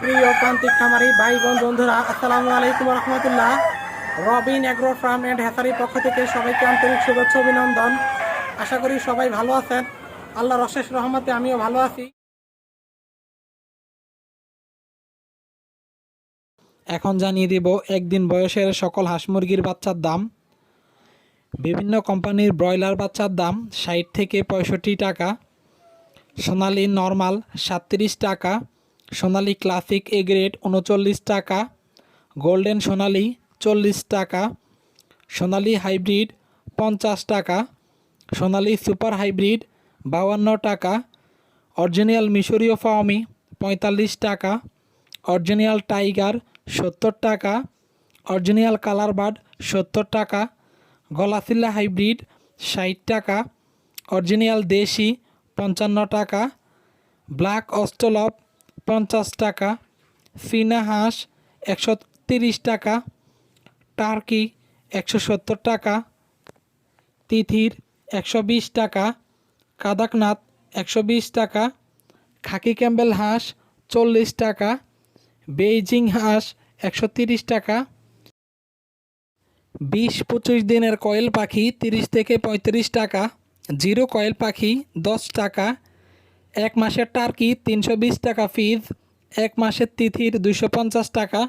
প্রিয় প্রান্তিক খামারি ভাই বোন বন্ধুরা, আসসালামু আলাইকুম রহমতুল্লাহ। রবিন অ্যাগ্রো ফার্ম অ্যান্ড হ্যাসারির পক্ষ থেকে সবাইকে আন্তরিক শুভেচ্ছা অভিনন্দন। আশা করি সবাই ভালো আছেন। আল্লাহর অশেষ রহমতে আমিও ভালো আছি। এখন জানিয়ে দিব একদিন বয়সের সকল হাঁস মুরগির বাচ্চার দাম। বিভিন্ন কোম্পানির ব্রয়লার বাচ্চার দাম ষাট থেকে পঁয়ষট্টি টাকা। সোনালি নর্মাল সাতত্রিশ টাকা। সোনালি ক্লাসিক এ গ্রেড উনচল্লিশ টাকা, গোল্ডেন সোনালি চল্লিশ টাকা, সোনালি হাইব্রিড পঞ্চাশ টাকা, সোনালি সুপার হাইব্রিড বাউান্ন টাকা, অরিজিনাল মিশরীয় ফাওমি পঁয়তাল্লিশ টাকা, অরিজিনাল টাইগার সত্তর টাকা, অরিজিনাল কালার বার্ড সত্তর টাকা গলাসিল্লা হাইব্রিড ষাট টাকা, অরিজিনাল দেশি পঞ্চান্ন টাকা, ব্ল্যাক অস্টলপ পঞ্চাশ টাকা, ফিনা হাঁস একশো তিরিশ টাকা, টার্কি একশো সত্তর টাকা, তিথির একশো বিশ টাকা, কাদাকনাথ একশো বিশ টাকা, খাকি ক্যাম্বেল হাঁস চল্লিশ টাকা, বেইজিং হাঁস একশো তিরিশ টাকা, বিশ পঁচিশ দিনের কয়েল পাখি তিরিশ থেকে পঁয়ত্রিশ টাকা, জিরো কয়েল পাখি দশ টাকা এক মাসের টার্কি তিনশো বিশ টাকা ফিজ, এক মাসের তিথির দুশো পঞ্চাশ টাকা।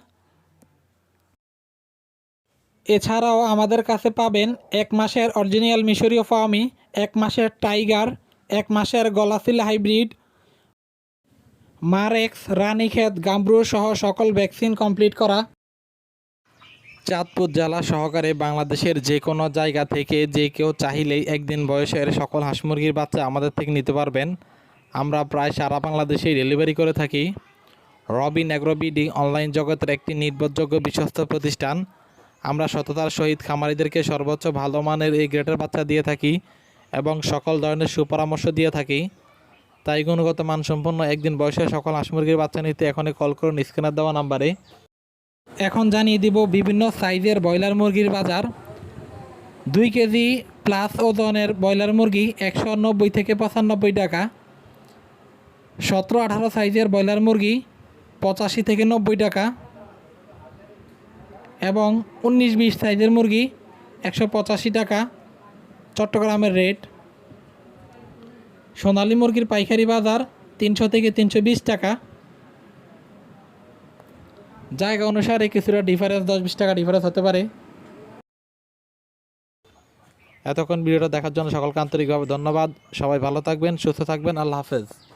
এছাড়াও আমাদের কাছে পাবেন এক মাসের অরিজিনাল মিশরীয় ফার্মি এক মাসের টাইগার, এক মাসের গলাসিল হাইব্রিড, মারেক্স, রানীক্ষেত গাম্বরু সহ সকল ভ্যাকসিন কমপ্লিট করা। চাঁদপুর জেলা সহকারে বাংলাদেশের যে কোনো জায়গা থেকে যে কেউ চাহিলেই একদিন বয়সের সকল হাঁস মুরগির বাচ্চা আমাদের থেকে নিতে পারবেন। আমরা প্রায় সারা বাংলাদেশেই ডেলিভারি করে থাকি। রবিন অ্যাগ্রোবিডি অনলাইন জগতের একটি নির্ভরযোগ্য বিশ্বস্ত প্রতিষ্ঠান। আমরা সততার সহিত খামারিদেরকে সর্বোচ্চ ভালো মানের এই গ্রেটের বাচ্চা দিয়ে থাকি এবং সকল ধরনের সুপরামর্শ দিয়ে থাকি। তাই গুণগত মানসম্পন্ন একদিন বয়সের সকল হাঁস মুরগির বাচ্চা নিতে এখনই কল করুন স্ক্যানার দেওয়া নাম্বারে। এখন জানিয়ে দিব বিভিন্ন সাইজের ব্রয়লার মুরগির বাজার। দুই কেজি প্লাস ওজনের ব্রয়লার মুরগি একশো নব্বই থেকে পঁচানব্বই টাকা। সতেরো আঠারো সাইজের ব্রয়লার মুরগি, পঁচাশি থেকে নব্বই টাকা এবং উনিশ বিশ সাইজের মুরগি, একশো পঁচাশি টাকা। চট্টগ্রামের রেট। সোনালী মুরগির পাইকারি বাজার তিনশো থেকে তিনশো বিশ টাকা। জায়গা অনুসারে কিছুটা ডিফারেন্স দশ বিশ টাকা ডিফারেন্স হতে পারে। এতক্ষণ ভিডিওটা দেখার জন্য সকলকে আন্তরিকভাবে ধন্যবাদ। সবাই ভালো থাকবেন, সুস্থ থাকবেন। আল্লাহ হাফেজ।